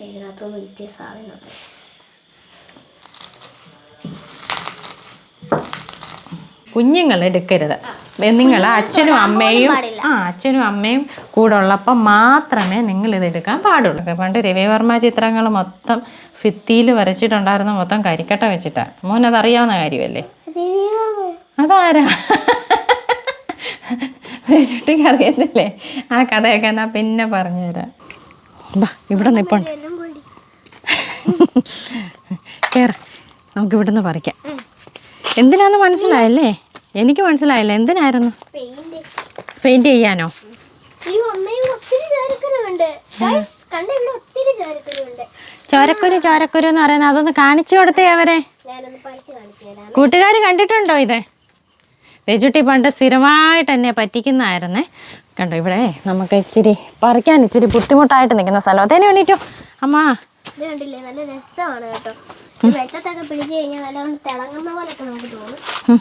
ഇതിനകത്തുനിന്ന് കിട്ടിയ സാധനം കുഞ്ഞുങ്ങൾ എടുക്കരുത് നിങ്ങൾ അച്ഛനും അമ്മയും ആ അച്ഛനും അമ്മയും കൂടെ ഉള്ളപ്പോൾ മാത്രമേ നിങ്ങൾ ഇത് എടുക്കാൻ പാടുള്ളൂ പണ്ട് രവിവർമ്മ ചിത്രങ്ങൾ മൊത്തം ഭിത്തിയിൽ വരച്ചിട്ടുണ്ടായിരുന്ന മൊത്തം കരിക്കട്ട വെച്ചിട്ടാണ് മോൻ അതറിയാവുന്ന കാര്യമല്ലേ? അതാരാ? ചുട്ടിക്ക് അറിയത്തില്ലേ ആ കഥയൊക്കെ എന്നാ പിന്നെ പറഞ്ഞുതരാം. ഇവിടെ നിപ്പുണ്ട്. കേറ നമുക്ക് ഇവിടുന്ന് പറിക്കാം. എന്തിനാന്ന് മനസ്സിലായല്ലേ? എനിക്ക് മനസ്സിലായില്ല. എന്തിനായിരുന്നു? പെയിന്റ് ചെയ്യാനോ? ചോരക്കുരു ചോരക്കുരു എന്ന് പറയുന്നത് അതൊന്ന് കാണിച്ചു കൊടുത്തേ അവരെ. കൂട്ടുകാർ കണ്ടിട്ടുണ്ടോ ഇത്? രജുട്ടി പണ്ട് സ്ഥിരമായിട്ട് എന്നെ പറ്റിക്കുന്നതായിരുന്നേ. കണ്ടോ ഇവിടെ നമുക്ക് ഇച്ചിരി പറിക്കാൻ ഇച്ചിരി ബുദ്ധിമുട്ടായിട്ട് നിൽക്കുന്ന സ്ഥലം. അതേനെ വേണ്ടിട്ടോ അമ്മ ഇത് കണ്ടില്ലേ? നല്ല രസമാണ് കേട്ടോ. വെട്ടത്തൊക്കെ പിടിച്ചു കഴിഞ്ഞാൽ നല്ല തിളങ്ങുന്ന പോലൊക്കെ നമുക്ക് തോന്നും.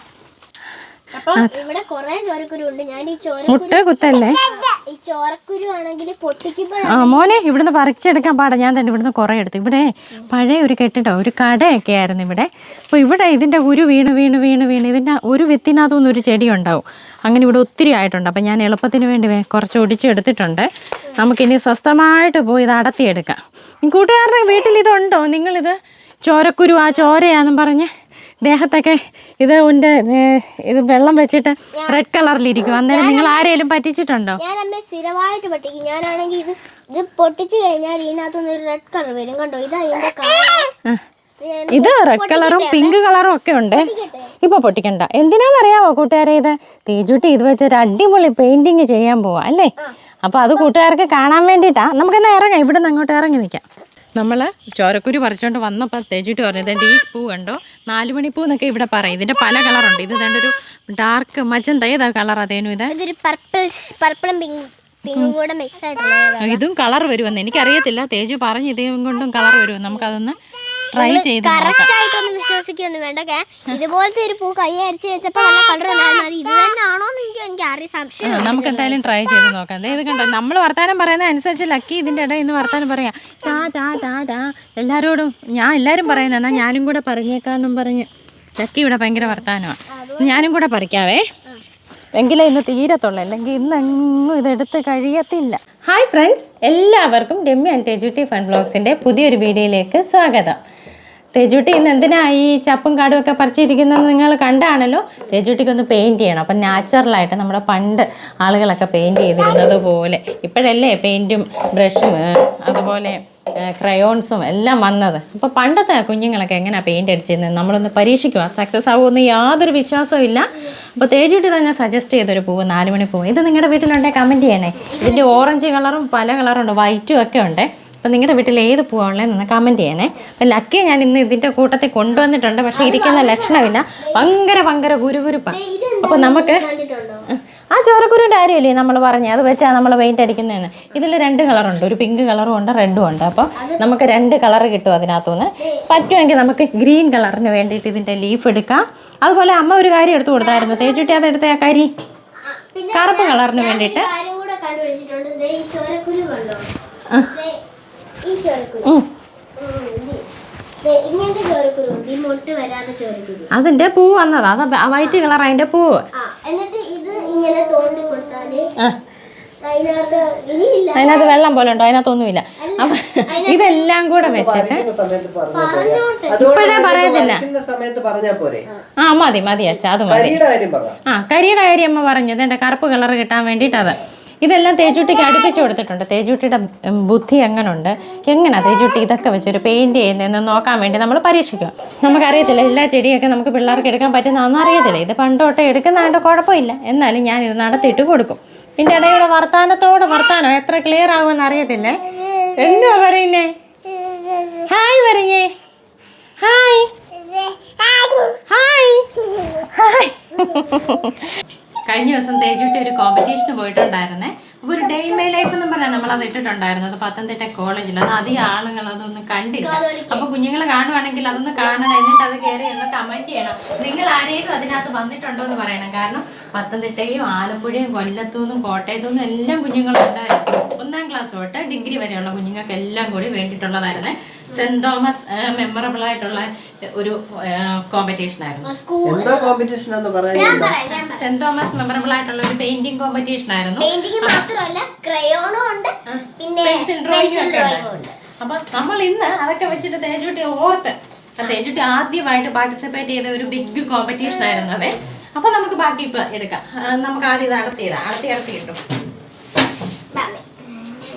ഇവിടെ കുറെ ചോരക്കുരു ഉണ്ട് ഞാൻ ഈ ചോര കുത്തല്ലേ? ഈ ചോരക്കുരു ആണെങ്കിൽ പൊട്ടിക്കുമ്പോൾ ആ മോനെ ഇവിടുന്ന് പറിച്ചെടുക്കാൻ പാടാ. ഞാൻ തന്നെ ഇവിടുന്ന് കുറേ എടുത്തു. ഇവിടെ പഴയ ഒരു കെട്ടിടോ ഒരു കടയൊക്കെ ആയിരുന്നു ഇവിടെ. അപ്പോൾ ഇവിടെ ഇതിന്റെ ഒരു വീണ് വീണ് വീണ് വീണ്. ഇതിന്റെ ഒരു വിത്തിനകത്തുനിന്ന് ഒരു ചെടി ഉണ്ടാവും. അങ്ങനെ ഇവിടെ ഒത്തിരി ആയിട്ടുണ്ട്. അപ്പം ഞാൻ എളുപ്പത്തിന് വേണ്ടി കുറച്ച് ഒടിച്ചെടുത്തിട്ടുണ്ട് നമുക്കിനി സ്വസ്ഥമായിട്ട് പോയി ഇത് അടത്തിയെടുക്കാം. കൂട്ടുകാരുടെ വീട്ടിൽ ഇതുണ്ടോ നിങ്ങളിത് ചോരക്കുരു ആ ചോരയാന്നും പറഞ്ഞ് ദേഹത്തൊക്കെ ഇത് ഉണ്ട് ഇത് വെള്ളം വെച്ചിട്ട് റെഡ് കളറിലിരിക്കും അന്നേരം നിങ്ങൾ ആരെയും പറ്റിച്ചിട്ടുണ്ടോ? ഞാൻ അമ്മ സ്ഥിരമായിട്ട് പറ്റിക്കും. ഞാനാണെങ്കിൽ ഇത് ഇത് പൊട്ടിച്ചു കഴിഞ്ഞാൽ ഇതിനകത്തുനിന്ന് ഒരു റെഡ് കളർ വരും. കണ്ടോ? ഇതാ ഇതിന്റെ ഇത് റെഡ് കളറും പിങ്ക് കളറും ഒക്കെ ഉണ്ട്. ഇപ്പൊ പൊട്ടിക്കണ്ട. എന്തിനാന്നറിയാവോ കൂട്ടുകാരെ ഇത്? തേജുട്ടി ഇത് വെച്ചൊരു അടിപൊളി പെയിന്റിങ് ചെയ്യാൻ പോവാ അല്ലേ? അപ്പൊ അത് കൂട്ടുകാർക്ക് കാണാൻ വേണ്ടിയിട്ടാണ് നമുക്കെന്നാൽ ഇറങ്ങാം. ഇവിടെ നിന്ന് അങ്ങോട്ട് ഇറങ്ങി നിൽക്കാം നമ്മൾ ചോരക്കുരു പറിച്ചുകൊണ്ട് വന്നപ്പോൾ തേജുട്ടി പറഞ്ഞത് ഈ പൂ കണ്ടോ? നാല് മണിപ്പൂ എന്നൊക്കെ ഇവിടെ പറയും. ഇതിന്റെ പല കളറുണ്ട്. ഇത് തന്നെ ഒരു ഡാർക്ക് മജന്ത ഏതാ കളർ അതേനു ഇത്? ഇതൊരു പർപ്പിൾ പർപ്പിളും പിങ്ക് പിങ്കും മിക്സ് ആയിട്ടുള്ള ഇതും കളർ വരുമെന്ന്. എനിക്കറിയത്തില്ല. തേജു പറഞ്ഞു ഇതേ കൊണ്ടും കളർ വരുമെന്ന്. നമുക്കതൊന്ന് ട്രൈ ചെയ്ത് കറക്റ്റ് ആയിട്ടൊന്നും വിശ്വസിക്കൊന്നും വേണ്ട കേ? ഇതുപോലത്തെ ഒരു പൂ കൈ അരിച്ച് വെച്ചപ്പോൾ നല്ല കളർ ഉണ്ടായിരുന്നു. അത് ഇത് തന്നെ എനിക്ക് എനിക്ക് അറിയാം സംശയം നമുക്ക് എന്തായാലും ട്രൈ ചെയ്ത് നോക്കാം. ഇത് കണ്ടോ? നമ്മൾ വർത്താനം പറയുന്ന അനുസരിച്ച് ലക്കി ഇതിന്റെ ഇടയിൽ നിന്ന് വർത്താനം പറയാം. ടാ ടാ ടാ ടാ. എല്ലാവരോടും ഞാൻ എല്ലാരും പറയുന്ന എന്നാൽ ഞാനും കൂടെ പറഞ്ഞേക്കാന്നും പറഞ്ഞ് ലക്കി ഇവിടെ ഭയങ്കര വർത്താനമാണ് ഞാനും കൂടെ പറിക്കാവേ. എങ്കിലേ ഇന്ന് തീരത്തുള്ളൂ. അല്ലെങ്കിൽ ഇന്നെങ്ങും ഇതെടുത്ത് കഴിയത്തില്ല. ഹായ് ഫ്രണ്ട്സ് എല്ലാവർക്കും ഡെമ്മി ആൻഡ് ടെജുട്ടി ഫൺ ബ്ലോഗ്സിന്റെ പുതിയൊരു വീഡിയോയിലേക്ക് സ്വാഗതം. തേജുട്ടി ഇന്ന് എന്തിനാ ഈ ചപ്പും കാടും ഒക്കെ പറിച്ചിരിക്കുന്നത് നിങ്ങൾ കണ്ടാണല്ലോ? തേജുട്ടിക്ക് ഒന്ന് പെയിന്റ് ചെയ്യണം. അപ്പം നാച്ചുറലായിട്ട് നമ്മുടെ പണ്ട് ആളുകളൊക്കെ പെയിന്റ് ചെയ്തിരുന്നത് പോലെ ഇപ്പോഴല്ലേ പെയിന്റും ബ്രഷും അതുപോലെ ക്രയോൺസും എല്ലാം വന്നത്. അപ്പോൾ പണ്ടത്തെ കുഞ്ഞുങ്ങളൊക്കെ എങ്ങനെയാണ് പെയിന്റ് അടിച്ചിരുന്നത്? നമ്മളൊന്ന് പരീക്ഷിക്കുക സക്സസ് ആവുമെന്ന് യാതൊരു വിശ്വാസവും ഇല്ല. അപ്പോൾ തേജുട്ടി തന്നെ സജസ്റ്റ് ചെയ്തൊരു പൂവ് നാലുമണി പൂവ്. ഇത് നിങ്ങളുടെ വീട്ടിലുണ്ടെങ്കിൽ കമന്റ് ചെയ്യണേ. ഇതിന്റെ ഓറഞ്ച് കളറും പല കളറുണ്ട് വൈറ്റും ഒക്കെ ഉണ്ട്. അപ്പം നിങ്ങളുടെ വീട്ടിൽ ഏത് പൂവാണല്ലേ എന്ന് കമന്റ് ചെയ്യണേ. അപ്പം ലക്കിയെ ഞാൻ ഇന്ന് ഇതിന്റെ കൂട്ടത്തിൽ കൊണ്ടുവന്നിട്ടുണ്ട്. പക്ഷേ ഇരിക്കുന്ന ലക്ഷണമില്ല. ഭയങ്കര ഭയങ്കര ഗുരുകുരുപ്പാണ് അപ്പോൾ നമുക്ക് ആ ചോരക്കുരുവിന്റെ കാര്യമല്ലേ നമ്മൾ പറഞ്ഞത് അത് വെച്ചാൽ നമ്മൾ പെയിന്റ് അടിക്കുന്നതെന്ന്. ഇതിൽ രണ്ട് കളറുണ്ട്. ഒരു പിങ്ക് കളറും ഉണ്ട് റെഡും ഉണ്ട്. അപ്പോൾ നമുക്ക് രണ്ട് കളർ കിട്ടും അതിനകത്തുനിന്ന്. പറ്റുമെങ്കിൽ നമുക്ക് ഗ്രീൻ കളറിന് വേണ്ടിയിട്ട് ഇതിന്റെ ലീഫ് എടുക്കാം. അതുപോലെ അമ്മ ഒരു കാര്യം എടുത്തു കൊടുത്തായിരുന്നു. തേച്ചുട്ടി അതെടുത്ത ആ കരി? കറുപ്പ് കളറിന് വേണ്ടിയിട്ട്. ഈ ചോരക്കുരു. ഇങ്ങനത്തെ ചോരക്കുരു ഉണ്ട്. ഈ മൊട്ട് വരാത്ത ചോരക്കുരു. അതിന്റെ പൂ വന്നതാ. അത് വൈറ്റ് കളർ അതിന്റെ പൂ. ആ എന്നിട്ട് ഇത് ഇങ്ങനെ തോണ്ടി കൊടുത്താൽ അതിനകത്ത് വെള്ളം പോലെ ഉണ്ടോ? അതിനകത്തൊന്നുമില്ല അപ്പൊ ഇതെല്ലാം കൂടെ വെച്ചിട്ട് ഇപ്പഴേ പറയത്തില്ല. സമയത്ത് പറഞ്ഞാ പോരെ. ആ. മതി മതി അച്ഛാ അത് മതി. കരിയുടെ കാര്യം പറ. ആ കരിയുടെ കാര്യം അമ്മ പറഞ്ഞു. ഇതെന്റെ കറുപ്പ് കളർ കിട്ടാൻ വേണ്ടിയിട്ട് അത് ഇതെല്ലാം തേജുട്ടിക്ക് അടുപ്പിച്ച് കൊടുത്തിട്ടുണ്ട്. തേജുട്ടിയുടെ ബുദ്ധി എങ്ങനുണ്ട്? എങ്ങനെയാണ് തേജുട്ടി ഇതൊക്കെ വെച്ചൊരു പെയിന്റ് ചെയ്യുന്നതെന്ന് നോക്കാൻ വേണ്ടി നമ്മൾ പരീക്ഷിക്കുക നമുക്കറിയത്തില്ല എല്ലാ ചെടിയൊക്കെ നമുക്ക് പിള്ളേർക്ക് എടുക്കാൻ പറ്റുന്നതെന്ന് അറിയത്തില്ല. ഇത് പണ്ടോട്ട് എടുക്കുന്നതായിട്ട് കുഴപ്പമില്ല. എന്നാലും ഞാൻ ഇത് നടത്തിയിട്ട് കൊടുക്കും. ഇതിന്റെ ഇടയുടെ വർത്താനത്തോട് വർത്താനം എത്ര ക്ലിയർ ആകുമെന്ന് അറിയത്തില്ല? എന്തുവാ പറയുന്നേ? ഹായ് പറഞ്ഞേ ഹായ് ഹായ് ഹായ് കഴിഞ്ഞ ദിവസം തേജുട്ടി ഒരു കോമ്പറ്റീഷന് പോയിട്ടുണ്ടായിരുന്നേ. അപ്പോൾ ഒരു ഡേ മൈ ലൈഫ് എന്ന് പറഞ്ഞാൽ നമ്മൾ അത് ഇട്ടിട്ടുണ്ടായിരുന്നത് പത്തനംതിട്ട കോളേജിൽ അത് അധികം ആളുകൾ അതൊന്നും കണ്ടില്ല. അപ്പൊ കുഞ്ഞുങ്ങൾ കാണുവാണെങ്കിൽ അതൊന്ന് കാണണം. എന്നിട്ട് അത് കയറി ഒന്ന് കമന്റ് ചെയ്യണം. നിങ്ങൾ ആരെങ്കിലും അതിനകത്ത് വന്നിട്ടുണ്ടോ എന്ന് പറയണം. കാരണം പത്തനംതിട്ടയും ആലപ്പുഴയും കൊല്ലത്തുനിന്നും കോട്ടയത്തുനിന്നും കോട്ടയത്തു നിന്നും എല്ലാം കുഞ്ഞുങ്ങളുണ്ടായിരുന്നു. ഒന്നാം ക്ലാസ് തൊട്ട് ഡിഗ്രി വരെയുള്ള കുഞ്ഞുങ്ങൾക്ക് എല്ലാം കൂടി വേണ്ടിയിട്ടുള്ളതായിരുന്നു. സെന്റ് തോമസ് മെമ്മറബിൾ ആയിട്ടുള്ള ഒരു കോമ്പറ്റീഷൻ ആയിരുന്നു. സെന്റ് തോമസ് മെമ്മറബിൾ ആയിട്ടുള്ള ഒരു പെയിന്റിംഗ് കോമ്പറ്റീഷൻ ആയിരുന്നു. ക്രയോണും ഉണ്ട് പിന്നെ പെൻസിൽ ഡ്രോയിങ് ഒക്കെ ഉണ്ട്. അപ്പൊ നമ്മൾ ഇന്ന് അതൊക്കെ വെച്ചിട്ട് തേജുട്ടി ഓർത്ത് തേജുട്ടി ആദ്യമായിട്ട് പാർട്ടിസിപ്പേറ്റ് ചെയ്ത ഒരു ബിഗ് കോമ്പറ്റീഷൻ ആയിരുന്നു അതെ. അപ്പൊ നമുക്ക് ബാക്കി ഇപ്പൊ എടുക്കാം. നമുക്ക് ആദ്യം ഇത് അടത്തിയിടാം അടത്തി അടത്തി കിട്ടും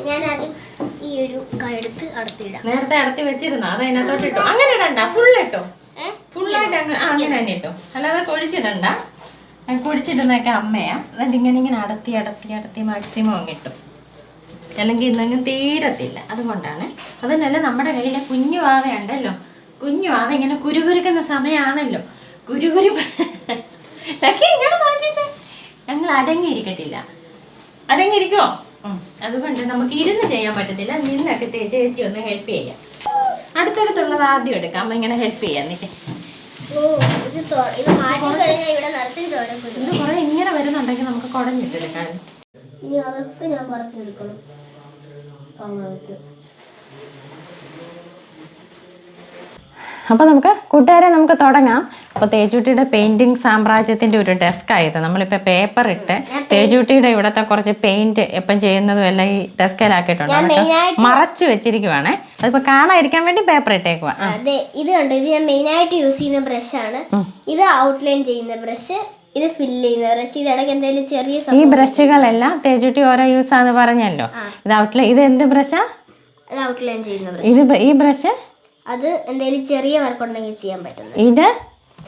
ഞാൻ ആദ്യം ഈ ഒരു കഴുത്ത് അടുത്തിടാം നേരത്തെ അടുത്ത് വെച്ചിരുന്നു? അത് അതിനകത്തോട്ട് ഇട്ടോ. അങ്ങനെ ഇടണ്ട. ഫുൾ ഇട്ടോ? ഫുൾ ഫുള്ളായിട്ട് അങ്ങനെ ആ അങ്ങനെ തന്നെ ഇട്ടോ. അല്ലാതെ കൊഴിച്ചിടണ്ട. കുഴിച്ചിടുന്നൊക്കെ അമ്മയാ. എന്നിട്ട് ഇങ്ങനെ ഇങ്ങനെ അടത്തി അടത്തി അടത്തി മാക്സിമം അങ്ങ് കിട്ടും അല്ലെങ്കിൽ ഇന്നങ്ങ് തീരത്തില്ല. അതുകൊണ്ടാണ്. അതുതന്നെയല്ല നമ്മുടെ കയ്യിലെ കുഞ്ഞു ആവ ഉണ്ടല്ലോ. കുഞ്ഞു ആവ ഇങ്ങനെ കുരുകുരുക്കുന്ന സമയമാണല്ലോ കുരുകുരു ലക്കി ഇങ്ങോട്ട് ഞങ്ങൾ അടങ്ങിയിരിക്കട്ടില്ല. അടങ്ങിയിരിക്കോ. അതുകൊണ്ട് നമുക്ക് ഇരുന്ന് ചെയ്യാൻ പറ്റത്തില്ല. നിന്നൊക്കെ ചേച്ചി ഒന്ന് ഹെൽപ്പ് ചെയ്യാം. അടുത്തടുത്തുള്ളത് ആദ്യം എടുക്കാം. അമ്മ ഇങ്ങനെ ഹെൽപ്പ് ചെയ്യാം നിൽക്കെ ഇത് കുറെ ഇങ്ങനെ വരുന്നുണ്ടെങ്കിൽ നമുക്ക് കുടഞ്ഞിട്ടെടുക്കാൻ ഇനി അതൊക്കെ ഞാൻ അപ്പോൾ നമുക്ക് കൂട്ടുകാരെ നമുക്ക് തുടങ്ങാം. അപ്പോൾ തേജുട്ടിയുടെ പെയിന്റിംഗ് സാമ്രാജ്യത്തിന്റെ ഒരു ഡെസ്ക് ആയത്. നമ്മളിപ്പോൾ പേപ്പർ ഇട്ട് തേജുട്ടിയുടെ ഇവിടുത്തെ കുറച്ച് പെയിന്റ് എപ്പം ചെയ്യുന്നതും എല്ലാം ഈ ഡെസ്കിലാക്കിയിട്ടുണ്ട് മെയിനായിട്ട് മറച്ചു വെച്ചിരിക്കുവാണേ. അതിപ്പോൾ കാണാതിരിക്കാൻ വേണ്ടി പേപ്പർ ഇട്ടേക്കുവാ. അതെ ഇത് കണ്ടു? ഇത് ഞാൻ മെയിൻ ആയിട്ട് യൂസ് ചെയ്യുന്ന ബ്രഷ് ആണ്. ഇത് ഔട്ട്ലൈൻ ചെയ്യുന്ന ബ്രഷ് ഇത് ഫില്ല് ചെയ്യുന്ന ബ്രഷ് ഇത് ഇടയ്ക്ക് എന്തെങ്കിലും ചെറിയ ഈ ബ്രഷുകളെല്ലാം തേജുട്ടി ഓരോ യൂസ് ആണെന്ന് പറഞ്ഞല്ലോ. ഇത് ഔട്ട്ലൈൻ ഇത് എന്ത് ബ്രഷാ ഔട്ട്ലൈൻ ചെയ്യുന്ന ബ്രഷ് ഇത് ഈ ബ്രഷ് അത് എന്തെങ്കിലും ചെറിയ വർക്ക് ഉണ്ടെങ്കിൽ ചെയ്യാൻ പറ്റുന്നത്. ഇത്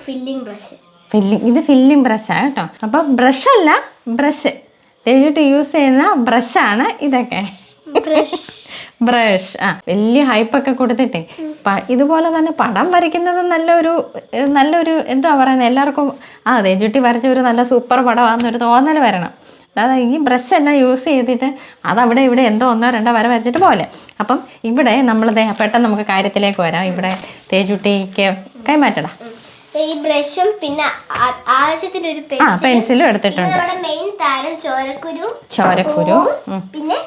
ഫില്ലിംഗ് ബ്രഷ് ഫില്ലിംഗ് ഇത് ഫില്ലിംഗ് ബ്രഷാണ് കേട്ടോ. അപ്പോൾ അല്ല ബ്രഷ് തേജിട്ട് യൂസ് ചെയ്യുന്ന ബ്രഷാണ് ഇതൊക്കെ. ബ്രഷ് ബ്രഷ് ആ. വലിയ ഹൈപ്പൊക്കെ കൊടുത്തിട്ടേ. ഇതുപോലെ തന്നെ പടം വരയ്ക്കുന്നത് നല്ലൊരു നല്ലൊരു എന്താ പറയുന്നത് എല്ലാവർക്കും ആ തേജുട്ടി വരച്ച ഒരു നല്ല സൂപ്പർ പടമാണെന്നൊരു തോന്നൽ വരണം. അതായത് ഈ ബ്രഷ് എല്ലാം യൂസ് ചെയ്തിട്ട് അതവിടെ ഇവിടെ എന്തോ ഒന്നോ രണ്ടോ വര വരച്ചിട്ട് പോലെ. അപ്പം ഇവിടെ നമ്മൾ പെട്ടെന്ന് നമുക്ക് കാര്യത്തിലേക്ക് വരാം. ഇവിടെ തേജുട്ടിക്ക് കൈമാറ്റടാ. ഈ ബ്രഷും പിന്നെ ആവശ്യത്തിന് ഒരു പെൻസിലും എടുത്തിട്ടുണ്ട്. നമ്മുടെ മെയിൻ താരം ചോരക്കുരു ചോരക്കുരു പിന്നെ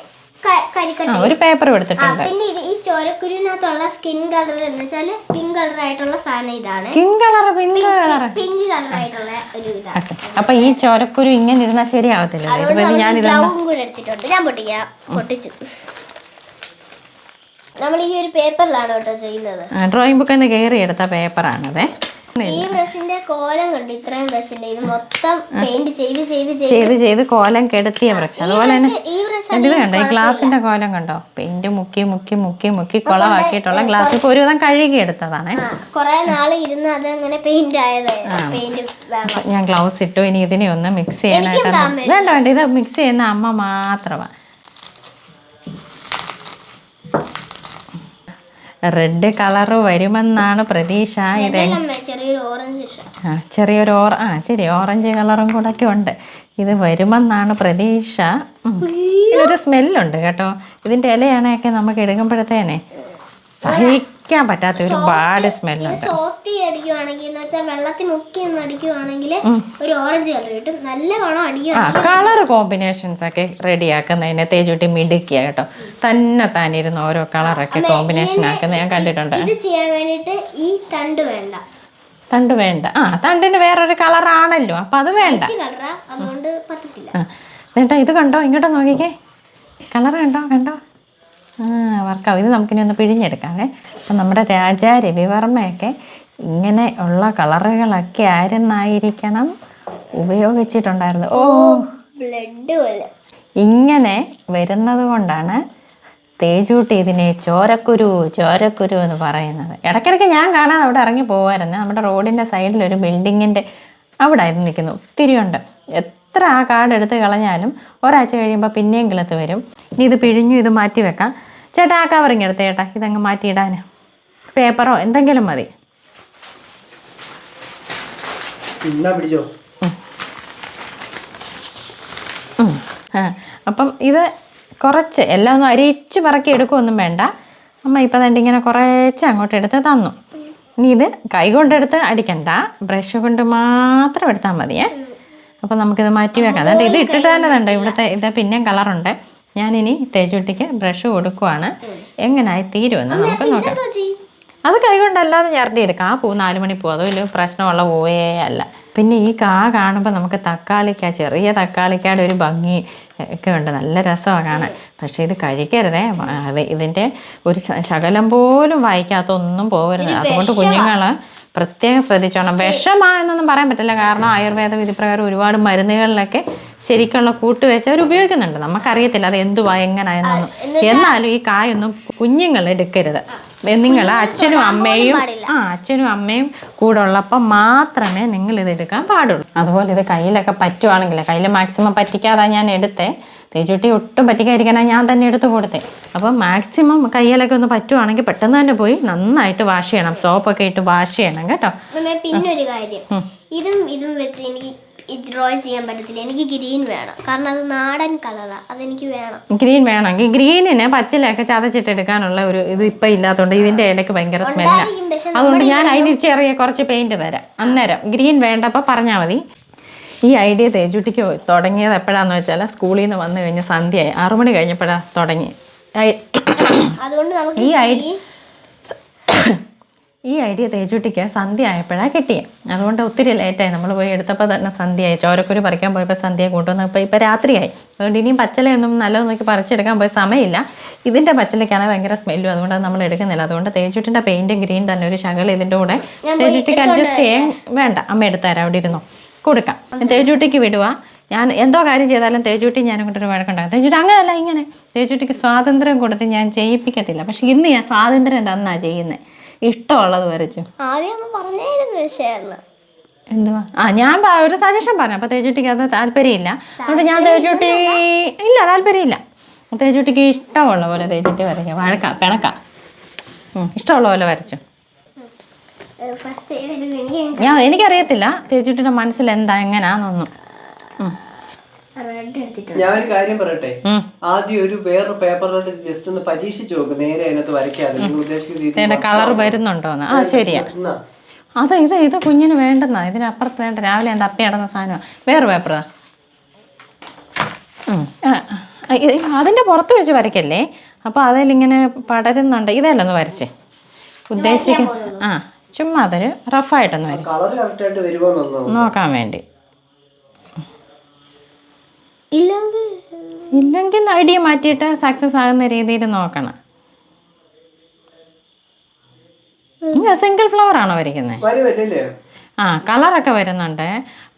ഒരു പേപ്പർ എടുത്തിട്ടുണ്ട്. പിന്നെ ഈ ചോരക്കുരുവിനകത്തുള്ള സ്കിൻ കളർ എന്ന് വെച്ചാൽ പിങ്ക് കളർ ആയിട്ടുള്ള സാധനം ഇതാണ്. Skin colour pink colour pink colour ആയിട്ടുള്ള ഒരു ഇതാണ്. അപ്പൊ ഈ ചോരക്കുരു ഇങ്ങനെ ഇരുന്നാൽ ശരിയാവത്തില്ല. ഞാൻ ഗ്ലൗവും കൂടെ എടുത്തിട്ടുണ്ട്. ഞാൻ പൊട്ടിക്കാം. പൊട്ടിച്ചു. നമ്മൾ ഈ ഒരു പേപ്പറിലാണ് കേട്ടോ ചെയ്യുന്നത്. ഡ്രോയിങ് ബുക്കിൽ നിന്ന് കയറി എടുത്ത പേപ്പറാണതേ ഈ ബ്രഷിന്റെ കോലം കണ്ടു? ഇത്രയും ബ്രഷിന്റെ. ഇത് മൊത്തം പെയിന്റ് ചെയ്ത് ചെയ്ത് ചെയ്ത് ചെയ്ത് ചെയ്ത് കോലം കെടുത്തിയ ബ്രഷ്. അതുപോലെ തന്നെ ഇത് കണ്ടോ? ഈ ഗ്ലാസിന്റെ കോലം കണ്ടോ? പെയിന്റ് മുക്കി മുക്കി മുക്കി മുക്കി കുളമാക്കിയിട്ടുള്ള ഗ്ലാസ്. ഇപ്പൊ ഒരുവിധം കഴുകി എടുത്തതാണ്. നാൾ ഇരുന്ന് അത് അങ്ങനെ പെയിന്റ് ആയത്. പെയിന്റ് ഞാൻ ഗ്ലൗസ് ഇട്ടു. ഇനി ഇതിനെ ഒന്ന് മിക്സ് ചെയ്യാനായിട്ട് വേണ്ട വേണ്ട. ഇത് മിക്സ് ചെയ്യുന്ന അമ്മ മാത്രമാണ്. റെഡ് കളർ വരുമെന്നാണ് പ്രതീക്ഷ. ഇത് ചെറിയൊരു ഓറ ആ ശരി ഓറഞ്ച് കളറും കൂടെ ഒക്കെ ഉണ്ട്. ഇത് വരുമെന്നാണ് പ്രതീക്ഷ. ഇതിനൊരു ഇതൊരു സ്മെല്ലുണ്ട് കേട്ടോ. ഇതിന്റെ ഇലയാണൊക്കെ നമുക്ക് എടുക്കുമ്പോഴത്തേനെ സഹിക്കാൻ പറ്റാത്ത ഒരു ബാഡ് സ്മെല്ലുണ്ട് സോഫ്റ്റ് അടിക്കുവാണെങ്കിൽ എന്ന് വെച്ചാൽ വെള്ളത്തിൽ മുക്കി ഒന്ന് അടിക്കുവാണെങ്കിൽ ഒരു ഓറഞ്ച് കളർ കിട്ടും. നല്ല വളം ആ കളർ കോമ്പിനേഷൻസ് ഒക്കെ റെഡി ആക്കുന്നതിന് തേജുട്ടി മിടുക്കിയ കേട്ടോ. തന്നെ താനിരുന്ന് ഓരോ കളറൊക്കെ കോമ്പിനേഷൻ ആക്കുന്ന ഞാൻ കണ്ടിട്ടുണ്ട്. ഇത് ചെയ്യാൻ വേണ്ടിയിട്ട് ഈ തണ്ട് വേണ്ട. തണ്ട് വേണ്ട. ആ തണ്ടിന് വേറൊരു കളറാണല്ലോ അപ്പൊ അത് വേണ്ട. അതുകൊണ്ട് പറ്റത്തില്ല. ആ ഇത് കണ്ടോ? ഇങ്ങോട്ട് നോക്കിക്കേ. കളർ കണ്ടോ? കണ്ടോ? വർക്കാവും. ഇത് നമുക്കിനി ഒന്ന് പിഴിഞ്ഞെടുക്കാമേ അപ്പം നമ്മുടെ രാജാ രവിവർമ്മയൊക്കെ ഇങ്ങനെ ഉള്ള കളറുകളൊക്കെ ആയിരുന്നായിരിക്കണം ഉപയോഗിച്ചിട്ടുണ്ടായിരുന്നു ഓ ബ്ലഡ് പോലെ. ഇങ്ങനെ വരുന്നത് കൊണ്ടാണ് തേജൂട്ടി ഇതിനെ ചോരക്കുരു ചോരക്കുരു എന്ന് പറയുന്നത്. ഇടയ്ക്കിടയ്ക്ക് ഞാൻ കാണാതെ അവിടെ ഇറങ്ങി പോകുമായിരുന്നു നമ്മുടെ റോഡിന്റെ സൈഡിൽ ഒരു ബിൽഡിങ്ങിന്റെ അവിടെ ആയിരുന്നു നിൽക്കുന്നു ഒത്തിരി ഉണ്ട് എത്ര ആ കാർഡ് എടുത്ത് കളഞ്ഞാലും ഒരാഴ്ച കഴിയുമ്പോൾ പിന്നെയും കിളത്ത് വരും. ഇനി ഇത് പിഴിഞ്ഞു ഇത് മാറ്റി വെക്കാം. ചേട്ടാ ആ കവറിങ് എടുത്ത് ചേട്ടാ. ഇതങ്ങ് മാറ്റിയിടാൻ പേപ്പറോ എന്തെങ്കിലും മതി. അപ്പം ഇത് കുറച്ച് എല്ലാം ഒന്നും അരിച്ച് പറക്കി എടുക്കുകയൊന്നും വേണ്ട. അമ്മ ഇപ്പം തന്നെ ഇങ്ങനെ കുറേച്ച് അങ്ങോട്ട് എടുത്ത് തന്നു. ഇനി ഇത് കൈ കൊണ്ടെടുത്ത് അടിക്കണ്ട. ബ്രഷ് കൊണ്ട് മാത്രം എടുത്താൽ മതിയേ. അപ്പം നമുക്കിത് മാറ്റി വെക്കാം. അതുകൊണ്ട് ഇത് ഇട്ടിട്ട് തന്നെ ഉണ്ട് ഇവിടുത്തെ ഇത് പിന്നെയും കളറുണ്ട് ഞാനിനി തേച്ചുട്ടിക്ക് ബ്രഷ് കൊടുക്കുവാണ്. എങ്ങനായി തീരുമെന്ന് നമുക്ക് നോക്കാം. അത് കൈകൊണ്ടല്ലാതെ ഞരടി എടുക്കാം. ആ പൂ നാല് മണി പൂ. അതും വലിയ പ്രശ്നമുള്ള പൂവേ അല്ല. പിന്നെ ഈ കാ കാണുമ്പോൾ നമുക്ക് തക്കാളിക്ക ചെറിയ തക്കാളിക്കയുടെ ഒരു ഭംഗി ഒക്കെ ഉണ്ട്. നല്ല രസമാണ് കാണാൻ. പക്ഷേ ഇത് കഴിക്കരുതേ. അത് ഇതിന്റെ ഒരു ശകലം പോലും വായിക്കാത്ത ഒന്നും പോകരുത് അതുകൊണ്ട് കുഞ്ഞുങ്ങൾ പ്രത്യേകം ശ്രദ്ധിച്ചോണം. വിഷമായെന്നൊന്നും പറയാൻ പറ്റില്ല. കാരണം ആയുർവേദ വിധിപ്രകാരം ഒരുപാട് മരുന്നുകളിലൊക്കെ ശരിക്കുള്ള കൂട്ടുവെച്ച് അവർ ഉപയോഗിക്കുന്നുണ്ട്. നമുക്കറിയത്തില്ല അത് എന്തുവാ എങ്ങനെയെന്നൊന്നും. എന്നാലും ഈ കായൊന്നും കുഞ്ഞുങ്ങൾ എടുക്കരുത്. നിങ്ങൾ അച്ഛനും അമ്മയും ആ അച്ഛനും അമ്മയും കൂടെ ഉള്ളപ്പോൾ മാത്രമേ നിങ്ങൾ ഇത് എടുക്കാൻ പാടുള്ളൂ. അതുപോലെ ഇത് കയ്യിലൊക്കെ പറ്റുവാണെങ്കിൽ കയ്യിൽ മാക്സിമം പറ്റിക്കാതെ ഞാൻ എടുത്തേ. തേച്ചുട്ടി ഒട്ടും പറ്റിക്കാതിരിക്കാനാണ് ഞാൻ തന്നെ എടുത്ത് കൊടുത്തേ. അപ്പോൾ മാക്സിമം കയ്യിലൊക്കെ ഒന്ന് പറ്റുവാണെങ്കിൽ പെട്ടെന്ന് തന്നെ പോയി നന്നായിട്ട് വാഷ് ചെയ്യണം. സോപ്പൊക്കെ ഇട്ട് വാഷ് ചെയ്യണം കേട്ടോ. പിന്നൊരു പിന്നെ ഒരു കാര്യം ഇതും ഇതും വെച്ച് എനിക്ക് ഡ്രോ ചെയ്യാൻ പറ്റത്തില്ല. എനിക്ക് ഗ്രീൻ വേണം. കാരണം അത് നാടൻ അതെനിക്ക് വേണം. ഗ്രീൻ വേണമെങ്കിൽ ഗ്രീനിന് പച്ചിലൊക്കെ ചതച്ചിട്ടെടുക്കാനുള്ള ഒരു ഇത് ഇപ്പം ഇല്ലാത്തതുകൊണ്ട് ഇതിന്റെ ഇലക്ക് ഭയങ്കര സ്മെല്ലാണ് അതുകൊണ്ട് ഞാൻ അതിന് ചെറിയ കുറച്ച് പെയിന്റ് തരാം. അന്നേരം ഗ്രീൻ വേണ്ടപ്പോൾ പറഞ്ഞാ മതി. ഈ ഐഡിയ തേജുട്ടിക്ക് തുടങ്ങിയത് എപ്പോഴാന്ന് വെച്ചാൽ സ്കൂളിൽ നിന്ന് വന്നു കഴിഞ്ഞ സന്ധ്യയായി. ആറുമണി കഴിഞ്ഞപ്പോഴാണ് തുടങ്ങി. അതുകൊണ്ട് നമുക്ക് ഈ ഐഡിയ ഈ ഐഡിയ തേജുട്ടിക്ക് സന്ധ്യ ആയപ്പോഴാണ് കിട്ടിയത് അതുകൊണ്ട് ഒത്തിരി ലേറ്റായി നമ്മൾ പോയി എടുത്തപ്പോൾ തന്നെ സന്ധ്യയായി. ചോരക്കുരു പറിക്കാൻ പോയപ്പോൾ സന്ധ്യ കൊണ്ടുവന്നപ്പോൾ ഇപ്പോൾ രാത്രിയായി. അതുകൊണ്ട് ഇനിയും പച്ചലയൊന്നും നല്ലത് നോക്കി പറിച്ചെടുക്കാൻ പോയ സമയമില്ല. ഇതിന്റെ പച്ചലയ്ക്കാണ് ഭയങ്കര സ്മെല്ലും. അതുകൊണ്ട് നമ്മൾ എടുക്കുന്നില്ല. അതുകൊണ്ട് തേജുട്ടിന്റെ പെയിന്റും ഗ്രീൻ തന്നെ ഒരു ശകലം ഇതിന്റെ കൂടെ. തേജുട്ടിക്ക് അഡ്ജസ്റ്റ് ചെയ്യാൻ വേണ്ട. അമ്മ എടുത്തുതരാം അവിടെ ഇരുന്നു. കൊടുക്കാം. തേജൂട്ടിക്ക് വിടുക ഞാൻ എന്തോ കാര്യം ചെയ്താലും തേജൂട്ടി ഞാൻ അങ്ങോട്ടൊരു വഴക്കുണ്ടാകും തേജൂട്ടി അങ്ങനെയല്ല ഇങ്ങനെ. തേജൂട്ടിക്ക് സ്വാതന്ത്ര്യം കൊടുത്ത് ഞാൻ ചെയ്യിപ്പിക്കത്തില്ല പക്ഷെ ഇന്ന് ഞാൻ സ്വാതന്ത്ര്യം തന്നാ ചെയ്യുന്നത് ഇഷ്ടമുള്ളത് വരച്ചു. എന്തുവാ? ആ ഞാൻ ഒരു സജഷൻ പറഞ്ഞു. അപ്പോൾ തേജൂട്ടിക്ക് അത് താല്പര്യമില്ല. അതുകൊണ്ട് ഞാൻ തേജൂട്ടി ഇല്ല. താല്പര്യമില്ല. തേജൂട്ടിക്ക് ഇഷ്ടമുള്ള പോലെ തേജൂട്ടി വരയ്ക്കാം. വഴക്കാം പിണക്കാം. ഇഷ്ടമുള്ള പോലെ വരച്ചു. ഞാൻ എനിക്കറിയത്തില്ല. തേജുട്ടിയുടെ മനസ്സിൽ എന്താ എങ്ങനാന്നൊന്നും. ഉം. റെഡ് എടുത്തിട്ടുണ്ട്. ഞാൻ ഒരു കാര്യം പറയട്ടെ? ആദ്യം ഒരു വേറൊരു പേപ്പറിലോട്ട് ജസ്റ്റ് ഒന്ന് പരീക്ഷിച്ചു നോക്ക്. നേരെ അതിനകത്ത് വരയ്ക്കാതെ. നിങ്ങൾ ഉദ്ദേശിക്കുന്ന കളർ വരുന്നുണ്ടോ ആ ശരിയാ. അത് ഇത് ഇത് കുഞ്ഞിന് വേണ്ടെന്നാ. ഇതിനപ്പുറത്ത് വേണ്ട. രാവിലെ എന്താ അപ്പി നടന്ന സാധനമാണ് വേറെ പേപ്പറാ അതിന്റെ പുറത്ത് വെച്ച് വരയ്ക്കല്ലേ? അപ്പോൾ അതിലിങ്ങനെ പടരുന്നുണ്ട്. ഇതല്ലേ ഒന്ന് വരച്ചേ. ഉദ്ദേശിക്കുന്ന ആ. ചുമ്മാ അതൊരു റഫായിട്ടൊന്ന് വരച്ചു നോക്കാൻ വേണ്ടി. ഇല്ലെങ്കിൽ ഐഡിയ മാറ്റിയിട്ട് സക്സസ് ആകുന്ന രീതിയിൽ നോക്കണം. സിംഗിൾ ഫ്ലവർ ആണോ വരയ്ക്കുന്നത് ആ കളറൊക്കെ വരുന്നുണ്ട്.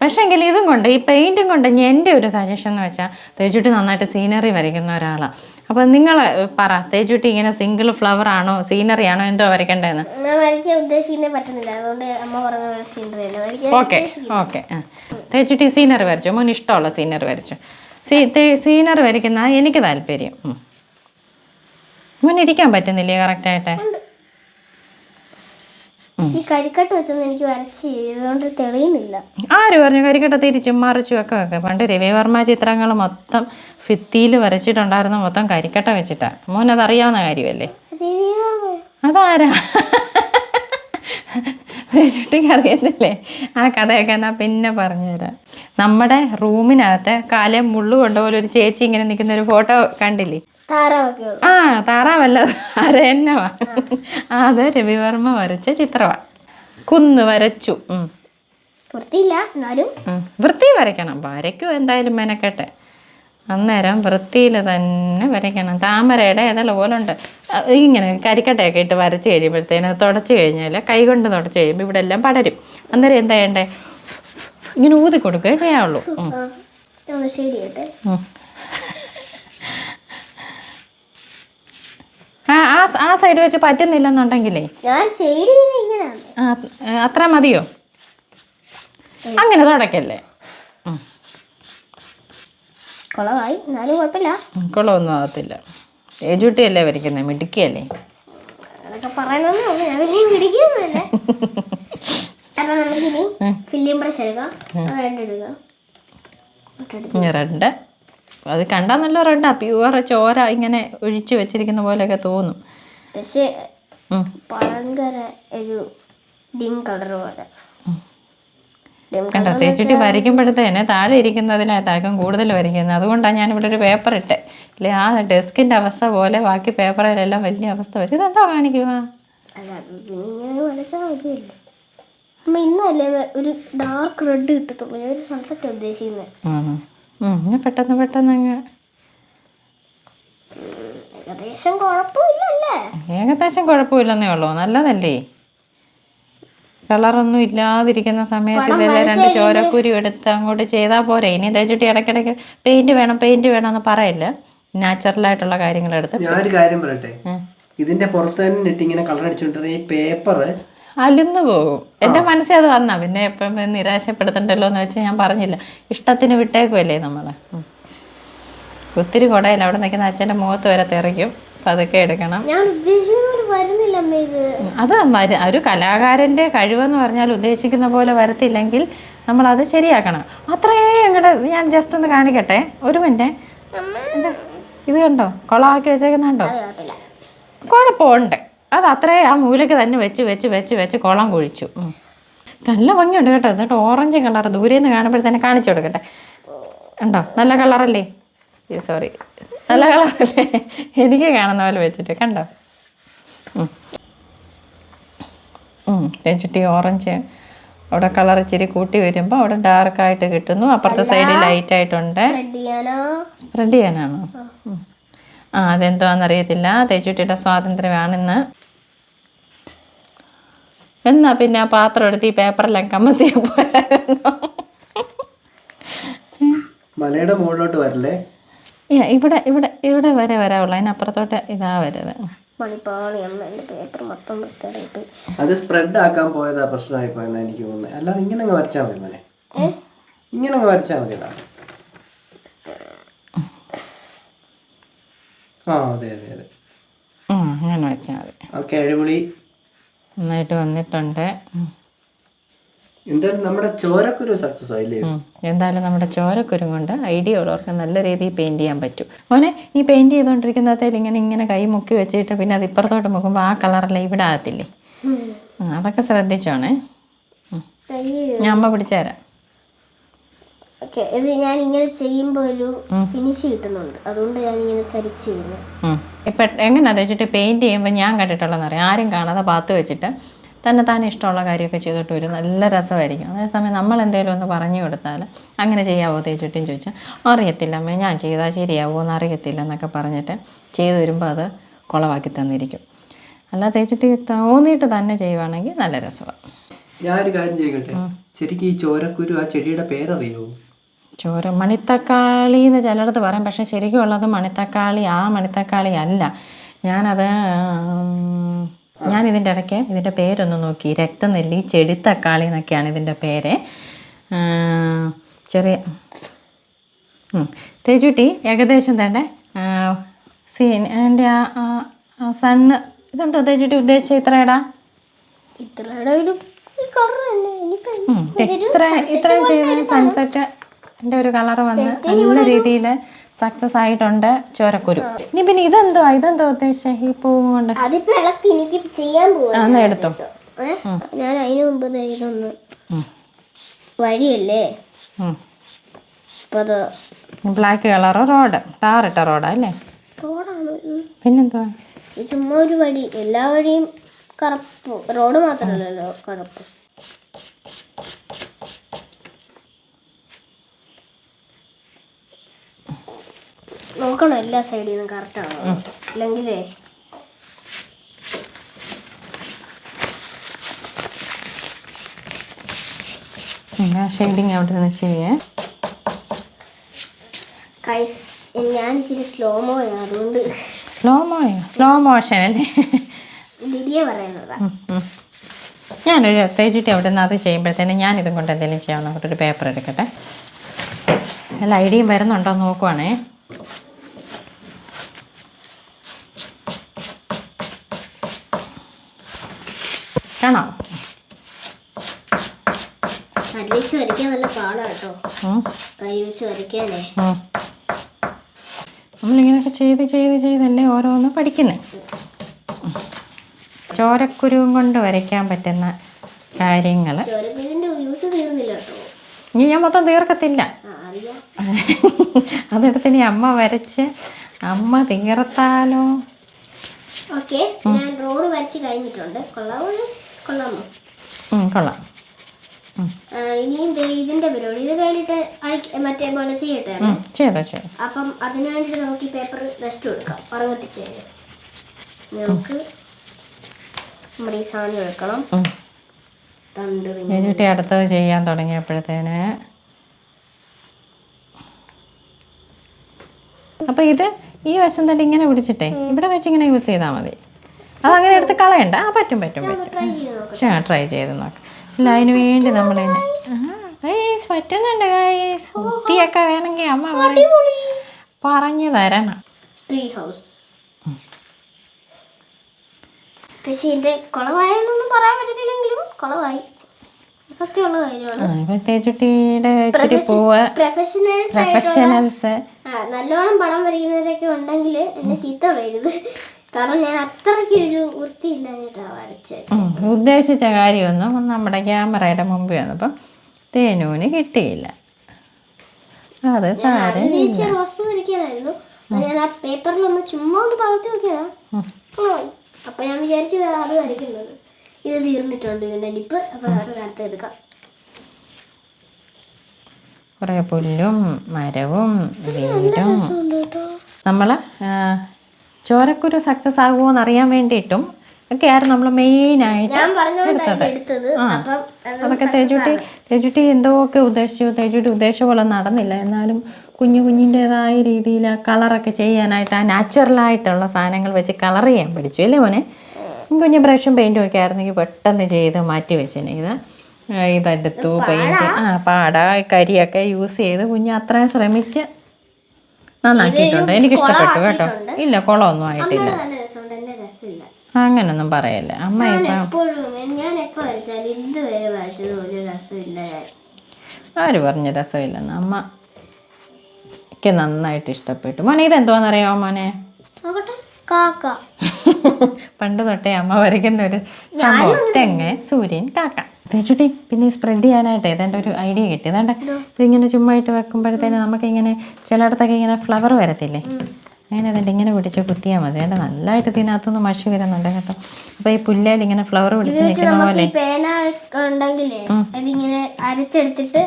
പക്ഷേങ്കിൽ ഇതും കൊണ്ട് ഈ പെയിന്റും കൊണ്ട് എന്റെ ഒരു സജഷൻ എന്ന് വെച്ചാൽ തേജുട്ടി നന്നായിട്ട് സീനറി വരയ്ക്കുന്ന ഒരാളാണ് അപ്പോൾ നിങ്ങൾ പറ തേജുട്ടി ഇങ്ങനെ സിംഗിൾ ഫ്ലവർ ആണോ സീനറി ആണോ എന്തോ വരയ്ക്കേണ്ടതെന്ന് ഓക്കെ ഓക്കെ ആ. തേച്ചുട്ടി സീനറി വരച്ചു. മോൻ ഇഷ്ടമുള്ള സീനറി വരച്ചു. സീ സീനറി വരയ്ക്കുന്ന എനിക്ക് താല്പര്യം. മോൻ ഇരിക്കാൻ പറ്റുന്നില്ലേ കറക്റ്റായിട്ട് ഈ കരിക്കട്ട വെച്ചൊന്നും എനിക്ക് വരച്ച് ചെയ്തുകൊണ്ട് തെളിയുന്നില്ല. ആര് പറഞ്ഞു? കരിക്കട്ട തിരിച്ചും മറിച്ചും ഒക്കെ വെക്കാം. പണ്ട് രവിവർമ്മ ചിത്രങ്ങൾ മൊത്തം ഭിത്തിയിൽ വരച്ചിട്ടുണ്ടായിരുന്ന മൊത്തം കരിക്കട്ട വെച്ചിട്ടാ. മോൻ അറിയാവുന്ന കാര്യമല്ലേ. അതാരാ? ചുട്ടിക്ക് അറിയത്തില്ലേ? ആ കഥയൊക്കെ എന്നാ പിന്നെ പറഞ്ഞുതരാം. നമ്മുടെ റൂമിനകത്ത് കാലം മുള്ളു കൊണ്ടുപോലെ ഒരു ചേച്ചി ഇങ്ങനെ നിൽക്കുന്ന ഒരു ഫോട്ടോ കണ്ടില്ലേ? ആ താറാവല്ല അരയന്നവാ അത് രവിവർമ്മ വരച്ച ചിത്രമാ കുന്ന് വരച്ചു. വൃത്തി വരയ്ക്കണം. വരയ്ക്കും എന്തായാലും മെനക്കെട്ടെ. അന്നേരം വൃത്തിയിൽ തന്നെ വരയ്ക്കണം. താമരയുടെ ഏതെല്ലാം പോലുണ്ട്. ഉണ്ട് ഇങ്ങനെ കരിക്കട്ടയൊക്കെ ഇട്ട് വരച്ച് കഴിയുമ്പോഴത്തേന് തുടച്ച് കഴിഞ്ഞാൽ കൈ കൊണ്ട് തുടച്ച് കഴിയുമ്പോൾ ഇവിടെ എല്ലാം പടരും. അന്നേരം എന്താ ചെയ്യണ്ടേ? ഇങ്ങനെ ഊതി കൊടുക്കുകയേ ചെയ്യാവുള്ളൂ ഉം. ആ. ആ സൈഡ് വെച്ച് പറ്റുന്നില്ലെന്നുണ്ടെങ്കിലേ. അത്ര മതിയോ? അങ്ങനെ തുടക്കല്ലേ. ഉം. കുളമായി എന്നാലും കുഴപ്പമില്ല. കുളമൊന്നും ആകത്തില്ല ഏജുട്ടിയല്ലേ വരയ്ക്കുന്നത് മിടുക്കിയല്ലേ? റെഡ് അത് കണ്ടാൽ നല്ല റെഡാ. പ്യുവർ ചോര ഇങ്ങനെ ഒഴിച്ചു വെച്ചിരിക്കുന്ന പോലെയൊക്കെ തോന്നും. പക്ഷേ. ഭയങ്കര ഒരു ഡിം കളർ പോലെ. dim കണ്ടോ തേച്ചുട്ടി വരയ്ക്കുമ്പോഴത്തേനെ താഴെ ഇരിക്കുന്നതിനകത്താക്കും കൂടുതൽ വരയ്ക്കുന്നത്. അതുകൊണ്ടാണ് ഞാൻ ഇവിടെ ഒരു പേപ്പർ ഇട്ടെ. അല്ലെ ആ ഡെസ്കിന്റെ അവസ്ഥ പോലെ ബാക്കി പേപ്പറിലെല്ലാം വലിയ അവസ്ഥ വരും. ഇതെന്തോ കാണിക്കുക ഇന്നല്ലേ ഒരു ഡാർക്ക് റെഡ് കിട്ടത്തുള്ളൂ. ഞാൻ ഒരു സൺസെറ്റ് ഉദ്ദേശിക്കുന്നത് ഇനി പെട്ടെന്ന് പെട്ടെന്ന് അങ്ങ് ഏകദേശം കുഴപ്പമില്ലല്ലേ? ഏകദേശം കുഴപ്പമില്ലെന്നേ ഉള്ളൂ. നല്ലതല്ലേ? കളറൊന്നും ഇല്ലാതിരിക്കുന്ന സമയത്ത് ഇതെല്ലാം രണ്ട് ചോരക്കുരു എടുത്ത് അങ്ങോട്ട് ചെയ്താൽ പോരെ. ഇനി തേച്ചിട്ട് ഇടയ്ക്കിടയ്ക്ക് പെയിന്റ് വേണം പെയിന്റ് വേണം എന്ന് പറയില്ല നാച്ചുറലായിട്ടുള്ള കാര്യങ്ങളെടുത്ത് ഞാനൊരു കാര്യം പറയട്ടെ? ഇതിന്റെ പുറത്ത് തന്നെ ഇട്ട് ഇങ്ങനെ കളർ അടിച്ചിട്ടുണ്ട് ഈ പേപ്പർ അലിന്നു പോകും. എന്റെ മനസ്സിൽ അത് വന്നാ. പിന്നെ എപ്പോഴും നിരാശപ്പെടുത്തണ്ടല്ലോ എന്ന് വെച്ച് ഞാൻ പറഞ്ഞില്ല. ഇഷ്ടത്തിന് വിട്ടേക്കുമല്ലേ നമ്മൾ. ഒത്തിരി കുടയില്ല അവിടെ നിൽക്കുന്ന അച്ഛന്റെ മുഖത്ത് വരെ തെറിക്കും. പതുക്കെ അതൊക്കെ എടുക്കണം. ഞാൻ ഉദ്ദേശിക്കുന്ന വരുന്നില്ല അമ്മ ഇത്. അത് ഒരു കലാകാരന്റെ കഴിവെന്ന് പറഞ്ഞാൽ ഉദ്ദേശിക്കുന്ന പോലെ വരത്തില്ലെങ്കിൽ നമ്മൾ അത് ശരിയാക്കണം. അത്രയേ അങ്ങോട്ട് ഞാൻ ജസ്റ്റ് ഒന്ന് കാണിക്കട്ടെ. ഒരു മിനിറ്റ്. ഇത് കണ്ടോ? കൊളാക്കി വെച്ചേക്കുന്നുണ്ടോ? കുഴപ്പമുണ്ട്. അത് അത്രേ ആ മൂലയ്ക്ക് തന്നെ വെച്ച് വെച്ച് വെച്ച് വെച്ച് കുളം കുഴിച്ചു. നല്ല ഭംഗിയുണ്ട് കേട്ടോ. എന്നിട്ട് ഓറഞ്ച് കളർ ദൂരെ നിന്ന് കാണുമ്പോഴത്തേനെ കാണിച്ചു കൊടുക്കട്ടെ. ഉണ്ടോ? നല്ല കളറല്ലേ സോറി നല്ല കളറല്ലേ എനിക്ക് കാണുന്ന പോലെ വെച്ചിട്ട് കണ്ടോ? ഉം. ഉം. ഓറഞ്ച് അവിടെ കളർ ഇച്ചിരി കൂട്ടി വരുമ്പോൾ അവിടെ ഡാർക്ക് ആയിട്ട് കിട്ടുന്നു. അപ്പുറത്തെ സൈഡിൽ ലൈറ്റ് ആയിട്ടുണ്ട്. സ്പ്രെഡ് ചെയ്യാനാണോ. ആ. അതെന്തോന്നറിയത്തില്ല തേച്ചുട്ടിയുടെ സ്വാതന്ത്ര്യമാണിന്ന്. എന്നാ പിന്നെ ആ പാത്രം എടുത്ത് ഈ പേപ്പറെല്ലാം കമ്മത്തിയ പോയായിരുന്നു മലയുടെ മുകളിലോട്ട് വരല്ലേ? ഇവിടെ ഇവിടെ ഇവിടെ വരെ വരാവുള്ളൂ. അതിനപ്പുറത്തോട്ട് ഇതാ വരുത് മണിപ്പാളി പേപ്പർ മൊത്തം വൃത്തിയായിട്ട് അത് സ്പ്രെഡ് ആക്കാൻ പോയതാ പ്രശ്നമായി പോയെന്നാ എനിക്ക് തോന്നുന്നത് അല്ലാതെ ഇങ്ങനെ അങ്ങ് വരച്ചാൽ മതി മോനെ. ഇങ്ങനെ അങ്ങ് വരച്ചാൽ മതി ആ അതെ അതെ അതെ. അങ്ങനെ വെച്ചാൽ മതി. ഓക്കെ കിഴവിളി നന്നായിട്ട് വന്നിട്ടുണ്ട്. എന്തായാലും നമ്മുടെ ചോരക്കുരു സക്സസ് ആയില്ലേ? എന്തായാലും നമ്മുടെ ചോരക്കുരും കൊണ്ട് ഐഡിയ ഉള്ളവർക്ക് നല്ല രീതിയിൽ പെയിന്റ് ചെയ്യാൻ പറ്റും. മോനെ ഈ പെയിന്റ് ചെയ്തുകൊണ്ടിരിക്കുന്നതിൽ ഇങ്ങനെ ഇങ്ങനെ കൈ മുക്കി വെച്ചിട്ട് പിന്നെ അത് ഇപ്പുറത്തോട്ട് മുക്കുമ്പോൾ ആ കളറെല്ലാം ഇവിടെ ആകത്തില്ലേ? അതൊക്കെ ശ്രദ്ധിച്ചോണേ. ഞാൻ അമ്മ പിടിച്ചുതരാം ഓക്കെ ഇത് ഞാൻ ഇങ്ങനെ ചെയ്യുമ്പോൾ ഒരു ഫിനിഷ് കിട്ടുന്നുണ്ട്. അതുകൊണ്ട് ഞാൻ ഇങ്ങനെ ചരിച്ച് ചെയ്യുന്നു. ഇപ്പം എങ്ങനെയാ വെച്ചിട്ട് പെയിന്റ് ചെയ്യുമ്പോൾ ഞാൻ കണ്ടിട്ടുള്ളതെന്ന് അറിയാം. ആരും കാണാതെ പാത്ത് വെച്ചിട്ട് തന്നെ താൻ ഇഷ്ടമുള്ള കാര്യമൊക്കെ ചെയ്തിട്ട് വരും. നല്ല രസമായിരിക്കും. അതേസമയം നമ്മൾ എന്തെങ്കിലും ഒന്ന് പറഞ്ഞു കൊടുത്താൽ അങ്ങനെ ചെയ്യാവോ തേച്ചിട്ടും ചോദിച്ചാൽ അറിയത്തില്ല അമ്മേ ഞാൻ ചെയ്താൽ ശരിയാവോ എന്ന് അറിയത്തില്ല എന്നൊക്കെ പറഞ്ഞിട്ട് ചെയ്ത് വരുമ്പോൾ അത് കുളവാക്കി തന്നിരിക്കും. അല്ല തേച്ചിട്ട് തോന്നിയിട്ട് തന്നെ ചെയ്യുവാണെങ്കിൽ നല്ല രസമാണ് ഞാനൊരു കാര്യം ചെയ്യട്ടെ? ശരിക്കും ഈ ചോരക്കുരു ആ ചെടിയുടെ പേരറിയോ? ചോര മണിത്തക്കാളി എന്ന് ചിലയിടത്ത് പറയും. പക്ഷെ ശരിക്കും ഉള്ളത് മണിത്തക്കാളി. ആ മണിത്തക്കാളി അല്ല. ഞാനത് ഞാൻ ഇതിന്റെ ഇടയ്ക്ക് ഇതിന്റെ പേരൊന്ന് നോക്കി. രക്തനെല്ലി ചെടിത്തക്കാളി എന്നൊക്കെയാണ് ഇതിന്റെ പേര്. ചെറിയ. തേജുട്ടി ഏകദേശം തന്നെ സീൻ എന്റെ ആ സണ്ണ്. ഇതെന്തോ തേജുട്ടി ഉദ്ദേശിച്ച ഇത്രയടാ ഇത്രയും ചെയ്ത സൺസെറ്റ് എന്റെ ഒരു കളർ വന്ന് നല്ല രീതിയിൽ സക്സസ് ആയിട്ടുണ്ട് ചോരക്കുരു. ഇനി പിന്നെ ഇതെന്തോ ഇതെന്തോ ഉദ്ദേശിച്ച? ഈ പൂവ് കൊണ്ട്? അതിപ്പോ ഇളക്കി എനിക്ക് ചെയ്യാൻ പോവാ. എടുത്തോ. ഞാൻ അതിനു മുമ്പ് ഇതൊന്ന് വഴിയല്ലേ? ബ്ലാക്ക് കളർ റോഡ് ടാറിട്ട റോഡാ അല്ലേ പിന്നെന്താ ചുമ്മാ ഒരു വഴി. എല്ലാ വഴിയും കറുപ്പ്. റോഡ് മാത്രമല്ലല്ലോ കറുപ്പ്. നോക്കണം എല്ലാ സൈഡിൽ നിന്നും കറക്റ്റ് ആണോ? അല്ലെങ്കിലേ ഷെയ്ഡിങ് അവിടെ നിന്ന് ചെയ്യേ കൈസ് ഞാൻ ഇച്ചിരി സ്ലോമോ അതുകൊണ്ട് സ്ലോ മോയോ സ്ലോ മോഷൻ അല്ലേ? പറയുന്നതാ. ഞാനൊരു തേച്ചിട്ട് അവിടെ നിന്ന് അത് ചെയ്യുമ്പോഴത്തേനും ഞാൻ ഇതും കൊണ്ട് എന്തെങ്കിലും ചെയ്യാമെന്ന് പറഞ്ഞിട്ടൊരു പേപ്പർ എടുക്കട്ടെ. അല്ല ഐഡിയും വരുന്നുണ്ടോ നോക്കുവാണേ. കാണോ കരി വെച്ച് വരയ്ക്കാൻ നല്ല പാടാ കേട്ടോ. കരി വെച്ച് വരയ്ക്കാനേ. നമ്മളിങ്ങനെയൊക്കെ ചെയ്ത് ചെയ്ത് ചെയ്തല്ലേ ഓരോന്ന് പഠിക്കുന്നത് ചോരക്കുരുവും കൊണ്ട് വരയ്ക്കാൻ പറ്റുന്ന കാര്യങ്ങൾ ഇനി ഞാൻ മൊത്തം തീർക്കത്തില്ല. അതെടുത്ത് ഇനി അമ്മ വരച്ച് അമ്മ തീർത്താലോ? ഓക്കെ ഞാൻ റോഡ് വരച്ച് കഴിഞ്ഞിട്ടുണ്ട്. ഉം, കൊള്ളാം. ഇനിയും ഇതിന്റെ പരിപാടി. ഇത് കഴിഞ്ഞിട്ട് മറ്റേ പോലെ ചെയ്യട്ടെ? ഉം, ചെയ്തോ ചെയ്തോ. അപ്പം അതിന് വേണ്ടിയിട്ട് നമുക്ക് ഈ പേപ്പർ റെസ്റ്റ് കൊടുക്കാം. ഉറങ്ങട്ടിച്ച് നമുക്ക് നമ്മുടെ ഈ സാധനം എടുക്കണം. പിന്നെ അടുത്തത് ചെയ്യാൻ തുടങ്ങിയപ്പോഴത്തേന്. അപ്പൊ ഇത് ഈ വശം തന്നെ ഇങ്ങനെ പിടിച്ചിട്ടേ. ഇവിടെ വെച്ച് ഇങ്ങനെ യൂസ് ചെയ്താൽ മതി. അതങ്ങനെ എടുത്ത് കളയണ്ട. ആ പറ്റും പറ്റും പറ്റും. പക്ഷേ ട്രൈ ചെയ്ത് നോക്കാം. ഇല്ല അതിന് വേണ്ടി നമ്മൾ ഗൈസ് പറ്റുന്നുണ്ട് ഗൈസ് ബുദ്ധിയൊക്കെ വേണമെങ്കിൽ അമ്മ പറഞ്ഞു തരണം. പക്ഷെ പറയാൻ പറ്റത്തില്ലെങ്കിലും സത്യമുള്ള കാര്യമാണ്. ആ, ഇച്ചിരി പ്രൊഫഷണൽസ് ആ, നല്ലോണം പടം വരയ്ക്കുന്നവരൊക്കെ ഉണ്ടെങ്കിൽ എന്നെ ചീത്ത പറയരുത്. കാരണം ഞാൻ അത്രയ്ക്ക് ഒരു വൃത്തിയില്ലാഞ്ഞിട്ടാണ് വരച്ചത് ഉം, ഉദ്ദേശിച്ച കാര്യമൊന്നും നമ്മുടെ ക്യാമറയുടെ മുമ്പിൽ വന്നപ്പം തേനൂന് കിട്ടിയില്ല. അത് സാരമില്ല. വരയ്ക്കാനായിരുന്നു ഞാൻ ആ പേപ്പറിലൊന്ന് ചുമ്മാ ഒന്ന് പകർത്തി നോക്കിയതാ. അപ്പൊ ഞാൻ വിചാരിച്ചു വേറെ അത് വരയ്ക്കുന്നത് ഇത് തീർന്നിട്ടുണ്ട് ഇതിന്റെ ലിപ്പ് അപ്പൊ വേറെ നേരത്തെ എടുക്കാം. കുറേ പുല്ലും മരവും വീടും. നമ്മൾ ചോരക്കുരു സക്സസ് ആകുമോ എന്ന് അറിയാൻ വേണ്ടിയിട്ടും ഒക്കെയായിരുന്നു നമ്മൾ മെയിനായിട്ട് എടുത്തത്. അപ്പം അത് അതൊക്കെ തേജുട്ടി തേജുട്ടി എന്തോക്കെ ഉദ്ദേശിച്ചു. തേജുട്ടി ഉദ്ദേശിച്ച പോലെ നടന്നില്ല. എന്നാലും കുഞ്ഞു കുഞ്ഞിന്റെതായ രീതിയിൽ ആ കളറൊക്കെ ചെയ്യാനായിട്ട് ആ നാച്ചുറലായിട്ടുള്ള സാധനങ്ങൾ വെച്ച് കളർ ചെയ്യാൻ പഠിച്ചു. അല്ലേ മോനെ? കുഞ്ഞു ബ്രഷും പെയിന്റും ഒക്കെ ആയിരുന്നെങ്കിൽ പെട്ടെന്ന് ചെയ്ത് മാറ്റി വെച്ചേനെ ഇത് ഇതെടുത്തു പെയിന്റ് ആ പാട കരിയൊക്കെ യൂസ് ചെയ്ത് കുഞ്ഞ് അത്രയും ശ്രമിച്ച് നന്നാക്കിയിട്ടുണ്ട് എനിക്ക് ഇഷ്ടപ്പെട്ടു കേട്ടോ. ഇല്ല കുളമൊന്നും ആയിട്ടില്ല. അങ്ങനൊന്നും പറയല്ല. അമ്മ ആര് പറഞ്ഞ രസമില്ലെന്ന്? അമ്മ എനിക്ക് നന്നായിട്ട് ഇഷ്ടപ്പെട്ടു. മോനെ ഇതെന്തോന്നറിയോ മോനെ? പണ്ട് തൊട്ടേ അമ്മ വരയ്ക്കുന്ന ഒരു സംഭവം. തെങ്ങ് സൂര്യൻ കാക്ക. തേച്ചുട്ടി പിന്നെ ഈ സ്പ്രെഡ് ചെയ്യാനായിട്ട് ഏതാണ്ട് ഒരു ഐഡിയ കിട്ടി. ഏതാണ്ട് ഇതിങ്ങനെ ചുമ്മാ ഇട്ട് വെക്കുമ്പോഴത്തേന് നമുക്കിങ്ങനെ ചിലയിടത്തൊക്കെ ഇങ്ങനെ ഫ്ലവർ വരത്തില്ലേ? അങ്ങനെ അതിന്റെ ഇങ്ങനെ പിടിച്ച് കുത്തിയാൽ മതി. അതിന്റെ നല്ലതായിട്ട് ഇതിനകത്തുനിന്ന് മഷി വരുന്നുണ്ട് കേട്ടോ. അപ്പോൾ ഈ പുല്ലേൽ ഇങ്ങനെ ഫ്ലവർ പിടിച്ച് നിൽക്കുന്ന പോലെ. അരച്ചെടുത്തിട്ട്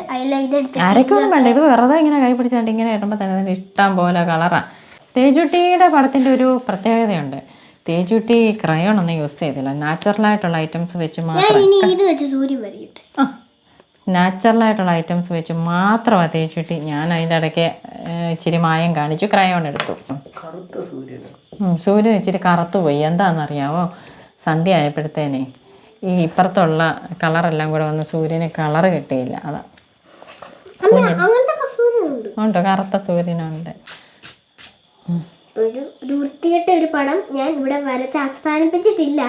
ആരൊക്കെയൊന്നും വേണ്ട. ഇത് വെറുതെ ഇങ്ങനെ കൈ പിടിച്ചാണ്ട് ഇങ്ങനെ ഇടുമ്പോൾ തന്നെ ഇഷ്ടം പോലെ കളറാണ് തേജുട്ടിയുടെ പടത്തിന്റെ ഒരു പ്രത്യേകതയുണ്ട്. തേജുട്ടി ക്രയോൺ ഒന്നും യൂസ് ചെയ്തില്ല. നാച്ചുറൽ ആയിട്ടുള്ള ഐറ്റംസ് വെച്ച് ഞാൻ മാത്രം ഇനി ഇത് വെച്ച് സൂര്യൻ വരയ്ക്കട്ടെ ആ നാച്ചുറലായിട്ടുള്ള ഐറ്റംസ് വെച്ച് മാത്രമാണ് തേച്ചുട്ടി ഞാൻ അതിന്റെ ഇടയ്ക്ക് ഇച്ചിരി മായം കാണിച്ചു ക്രയോൺ എടുത്തു. കറുത്ത സൂര്യൻ ഇച്ചിരി കറുത്തു പോയി. എന്താണെന്നറിയാവോ സന്ധ്യ ആയപ്പോഴത്തേനെ ഈ ഇപ്പുറത്തുള്ള കളറെല്ലാം കൂടെ വന്ന് സൂര്യന് കളർ കിട്ടിയില്ല. അതാ. ഉണ്ട്? കറുത്ത സൂര്യനുണ്ട് ഒരു ഒരു വൃത്തികെട്ട ഒരു പടം ഞാൻ ഇവിടെ വരച്ച് അവസാനിപ്പിച്ചിട്ടില്ല.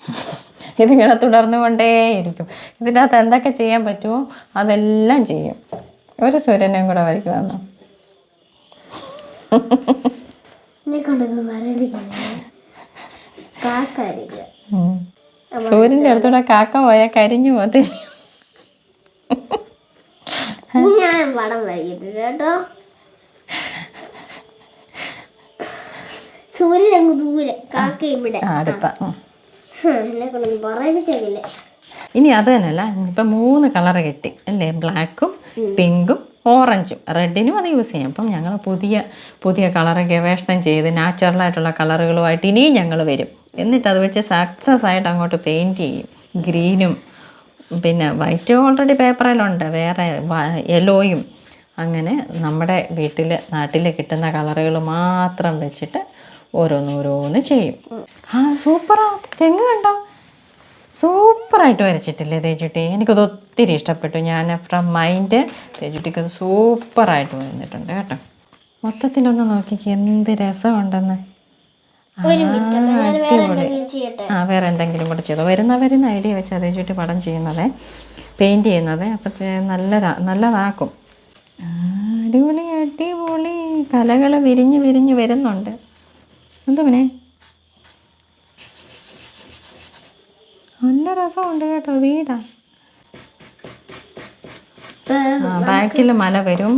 ഇതിങ്ങനെ തുടർന്നു കൊണ്ടേയിരിക്കും ഇതിനകത്ത് എന്തൊക്കെ ചെയ്യാൻ പറ്റുമോ അതെല്ലാം ചെയ്യും. ഒരു സൂര്യനെയും കൂടെ വരയ്ക്കുമെന്നോ സൂര്യന്റെ അടുത്തൂടെ കാക്ക പോയാൽ കരിഞ്ഞു പോകത്തില്ല? ഞാൻ പടം വരയ്ക്കത്തില്ല കേട്ടോ. സൂര്യൻ അങ്ങ് ദൂരെ കാക്ക ഇവിടെ അടുത്ത. ഉം. ഹും, എന്നെ കൊണ്ടൊന്നും പറയിപ്പിച്ചേക്കില്ലേ ഇനി അത് തന്നെയല്ല ഇപ്പം മൂന്ന് കളർ കിട്ടി. അല്ലേ? ബ്ലാക്കും പിങ്കും ഓറഞ്ചും. റെഡിനും അത് യൂസ് ചെയ്യാം. അപ്പം ഞങ്ങൾ പുതിയ പുതിയ കളർ ഗവേഷണം ചെയ്ത് നാച്ചുറലായിട്ടുള്ള കളറുകളുമായിട്ട് ഇനിയും ഞങ്ങൾ വരും. എന്നിട്ട് അത് വെച്ച് സക്സസ് ആയിട്ട് അങ്ങോട്ട് പെയിന്റ് ചെയ്യും. ഗ്രീനും പിന്നെ വൈറ്റ് ഓൾറെഡി പേപ്പറിലുണ്ട് വേറെ യെല്ലോയും അങ്ങനെ നമ്മുടെ വീട്ടിൽ നാട്ടിൽ കിട്ടുന്ന കളറുകൾ മാത്രം വെച്ചിട്ട് ഓരോന്നോരോന്ന് ചെയ്യും. ആ സൂപ്പറാ. തെങ്ങ് കണ്ടോ? സൂപ്പറായിട്ട് വരച്ചിട്ടില്ലേ തേച്ചുട്ടി? എനിക്കത് ഒത്തിരി ഇഷ്ടപ്പെട്ടു. ഞാൻ ഫ്രം മൈൻഡ് തേച്ചുട്ടിക്ക് അത് സൂപ്പറായിട്ട് വന്നിട്ടുണ്ട് കേട്ടോ. മൊത്തത്തിലൊന്ന് നോക്കിക്ക് എന്ത് രസമുണ്ടെന്ന്. ആ വേറെ എന്തെങ്കിലും കൂടെ ചെയ്തോ. വരുന്ന വരുന്ന ഐഡിയ വെച്ച് അതേ ചുറ്റി പടം ചെയ്യുന്നത്. പെയിന്റ് ചെയ്യുന്നത്. അപ്പം നല്ല നല്ലതാക്കും. അടിപൊളി അടിപൊളി. കലകൾ വിരിഞ്ഞ് വിരിഞ്ഞ് വരുന്നുണ്ട്. എന്താ പിന്നെ നല്ല രസമുണ്ട് കേട്ടോ വീടാ. ബാക്കിൽ മല വരും.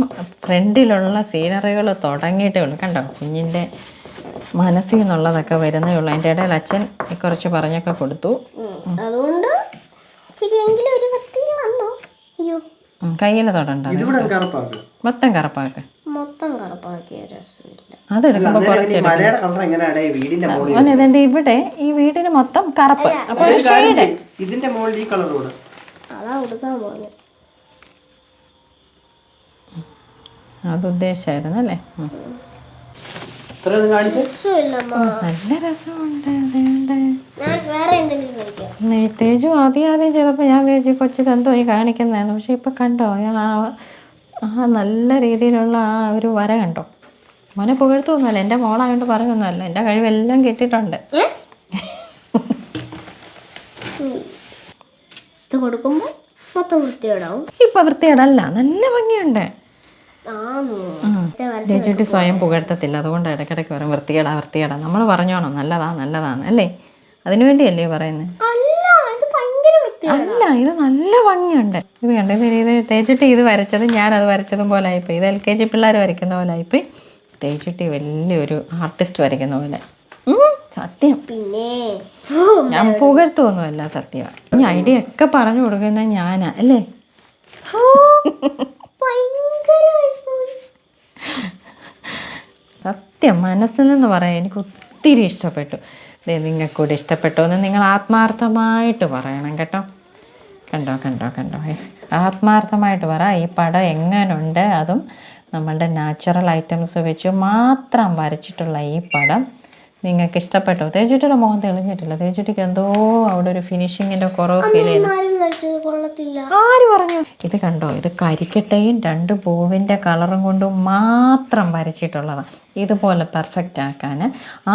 ഫ്രണ്ടിലുള്ള സീനറികൾ തുടങ്ങിയിട്ടേ ഉള്ളൂ. കണ്ടോ കുഞ്ഞിന്റെ മനസ്സിൽ നിന്നുള്ളതൊക്കെ വരുന്നേ ഉള്ളൂ. അതിന്റെ ഇടയിൽ അച്ഛൻ കുറച്ച് പറഞ്ഞൊക്കെ കൊടുത്തു. അതുകൊണ്ട് ശരിയെങ്കിലും ഒരു വൃത്തി വന്നു. അയ്യോ. കയ്യിൽ തൊടണ്ട. മൊത്തം കറുപ്പാക്ക്. മൊത്തം കറുപ്പാക്കിയ രസമില്ല അവൻ ഇവിടെ? ഈ വീടിന് മൊത്തം കറുപ്പ്. അപ്പോൾ ഷെയ്ഡ് ഇതിന്റെ മുകളിൽ ഈ കളർ കൂടെ അതാ ഉദ്ദേശമായിരുന്നു അല്ലേ? നല്ല രസമുണ്ട്. തേജു ആദ്യം ആദ്യം ചെയ്തപ്പോൾ ഞാൻ വിചാരിച്ചു കൊച്ചിത് എന്തോ ഈ കാണിക്കുന്നതെന്ന് പക്ഷെ ഇപ്പം കണ്ടോ ആ ആ നല്ല രീതിയിലുള്ള ആ ഒരു വര കണ്ടോ? മോനെ പുകഴ്ത്തൊന്നുമല്ല എന്റെ മോളായോണ്ട് പറഞ്ഞൊന്നല്ല എന്റെ കഴിവെല്ലാം കിട്ടിയിട്ടുണ്ട്. ഇപ്പൊ. ഇത് കൊടുക്കുമ്പോൾ മൊത്തം ഇപ്പം നല്ല ഭംഗിയുണ്ട്. രേച്ചുട്ടി സ്വയം പുകഴ്ത്തത്തില്ല അതുകൊണ്ട് ഇടയ്ക്കിടയ്ക്ക് പറയും വൃത്തികേടാ വൃത്തികേടാ. നമ്മൾ പറഞ്ഞോണം നല്ലതാ നല്ലതാന്ന് അല്ലേ? അതിനു വേണ്ടിയല്ലേ പറയുന്നത് അല്ല ഇത് നല്ല ഭംഗിയുണ്ട്. ഇത് കണ്ടത് ഇത് തേച്ചിട്ട് ഇത് വരച്ചത് ഞാൻ അത് വരച്ചതും പോലെ ആയിപ്പോയി. ഇത് എൽ കെ ജി പിള്ളേർ വരയ്ക്കുന്ന പോലെ ആയിപ്പോയി. തേച്ചിട്ട് വലിയൊരു ആർട്ടിസ്റ്റ് വരയ്ക്കുന്ന പോലെ. സത്യം. പിന്നെ ഞാൻ പുകഴ്ത്തൊന്നുമല്ല സത്യം. ഈ ഐഡിയ ഒക്കെ പറഞ്ഞു കൊടുക്കുന്ന ഞാനാ അല്ലേ? സത്യം മനസ്സിൽ നിന്ന് പറയാൻ എനിക്ക് ഒത്തിരി ഇഷ്ടപ്പെട്ടു. നിങ്ങൾക്ക് കൂടി ഇഷ്ടപ്പെട്ടു എന്ന് നിങ്ങൾ ആത്മാർത്ഥമായിട്ട് പറയണം കേട്ടോ. കണ്ടോ കണ്ടോ കണ്ടോ. ആത്മാർത്ഥമായിട്ട് പറ ഈ പടം എങ്ങനുണ്ട് അതും നമ്മളുടെ നാച്ചുറൽ ഐറ്റംസ് വെച്ച് മാത്രം വരച്ചിട്ടുള്ള ഈ പടം നിങ്ങൾക്ക് ഇഷ്ടപ്പെട്ടോ തേജുട്ടിയുടെ മുഖം തെളിഞ്ഞിട്ടില്ല. തേജുട്ടിക്ക് എന്തോ അവിടെ ഒരു ഫിനിഷിങ്ങിന്റെ കുറവ് ഫീൽ ചെയ്യുന്നു. ആരും പറഞ്ഞു? ഇത് കണ്ടോ? ഇത് കരിക്കട്ടയും രണ്ട് പൂവിന്റെ കളറും കൊണ്ട് മാത്രം വരച്ചിട്ടുള്ളതാണ് ഇതുപോലെ പെർഫെക്റ്റ് ആക്കാൻ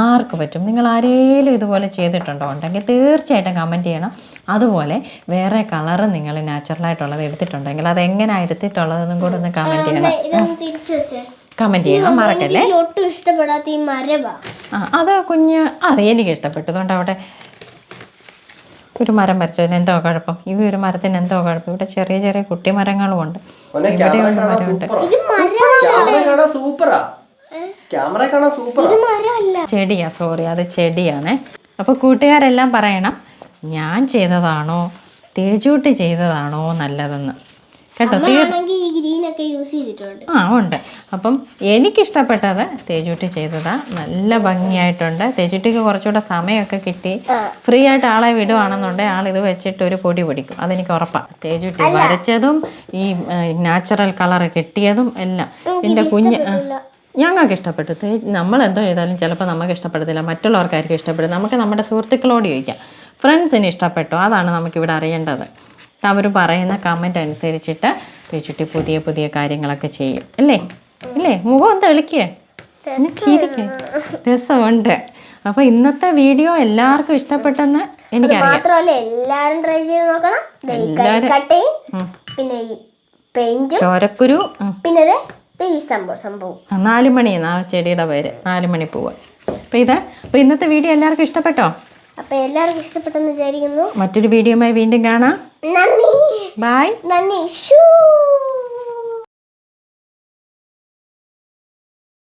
ആർക്ക് പറ്റും? നിങ്ങൾ ആരേലും ഇതുപോലെ ചെയ്തിട്ടുണ്ടോ? ഉണ്ടെങ്കിൽ തീർച്ചയായിട്ടും കമന്റ് ചെയ്യണം. അതുപോലെ വേറെ കളറ് നിങ്ങൾ നാച്ചുറലായിട്ടുള്ളത് എടുത്തിട്ടുണ്ടെങ്കിൽ അത് എങ്ങനെയാണ് എടുത്തിട്ടുള്ളതെന്നും കൂടെ ഒന്ന് കമന്റ് ചെയ്യണം. കമന്റ് കമന്റ് ചെയ്യണം. മറക്കല്ലേ? എനിക്ക് ഒട്ടും ഇഷ്ടപ്പെടാത്ത ഈ മരവാ. ആ അത് കുഞ്ഞ് അത് എനിക്ക് ഇഷ്ടപ്പെട്ടു. അവിടെ ഒരു മരം വരച്ചതിന് എന്തോ കുഴപ്പം. ഈ ഒരു മരത്തിന് എന്തോ കുഴപ്പം. ഇവിടെ ചെറിയ ചെറിയ കുട്ടി മരങ്ങളും ഉണ്ട്. ഇവിടെ ഒരു മരമുണ്ട്. ചെടിയാ സോറി അത് ചെടിയാണ്. അപ്പൊ കൂട്ടുകാരെല്ലാം പറയണം. ഞാൻ ചെയ്തതാണോ? തേജൂട്ടി ചെയ്തതാണോ നല്ലതെന്ന്. കേട്ടോ ആ ഉണ്ട്. അപ്പം എനിക്കിഷ്ടപ്പെട്ടത് തേജൂട്ടി ചെയ്തതാ. നല്ല ഭംഗിയായിട്ടുണ്ട്. തേജൂട്ടിക്ക് കുറച്ചുകൂടെ സമയമൊക്കെ കിട്ടി. ഫ്രീ ആയിട്ട് ആളെ വിടുവാണെന്നുണ്ടെങ്കിൽ ആൾ ഇത് വെച്ചിട്ട് ഒരു പൊടി പൊടിക്കും. അതെനിക്ക് ഉറപ്പാണ് തേജൂട്ടി വരച്ചതും ഈ നാച്ചുറൽ കളർ കിട്ടിയതും എല്ലാം. എന്റെ കുഞ്ഞ് ഞങ്ങൾക്ക് ഇഷ്ടപ്പെട്ടു. തേ- നമ്മൾ എന്തോ ചെയ്താലും ചിലപ്പോൾ നമുക്ക് ഇഷ്ടപ്പെടത്തില്ല. മറ്റുള്ളവർക്കായിരിക്കും ഇഷ്ടപ്പെടും നമുക്ക് നമ്മുടെ സുഹൃത്തുക്കളോട് ചോദിക്കാം. ഫ്രണ്ട്സിന് ഇഷ്ടപ്പെട്ടു. അതാണ് നമുക്കിവിടെ അറിയേണ്ടത്. അവർ പറയുന്ന കമന്റ് അനുസരിച്ചിട്ട് തേച്ചുട്ടി പുതിയ പുതിയ കാര്യങ്ങളൊക്കെ ചെയ്യും. അല്ലേ? ഇല്ലേ മുഖം തെളിക്കേ. ചിരിക്കേ. രസമുണ്ട്. അപ്പൊ ഇന്നത്തെ വീഡിയോ എല്ലാവർക്കും ഇഷ്ടപ്പെട്ടെന്ന് എനിക്കറിയാം. എല്ലാരും ട്രൈ ചെയ്ത് നോക്കണം. പിന്നെ പെയിന്റും ചോരക്കുരു. പിന്നെ സംഭവം നാലുമണി ചെടിയുടെ പേര്. നാലുമണി പൂവ്. അപ്പോൾ ഇത് അപ്പോൾ ഇന്നത്തെ വീഡിയോ എല്ലാവർക്കും ഇഷ്ടപ്പെട്ടോ? അപ്പൊ എല്ലാവർക്കും ഇഷ്ടപ്പെട്ടെന്ന് വിചാരിക്കുന്നു. മറ്റൊരു വീഡിയോയുമായി വീണ്ടും കാണാം. നന്ദി. ബൈ നന്ദി. ഷൂ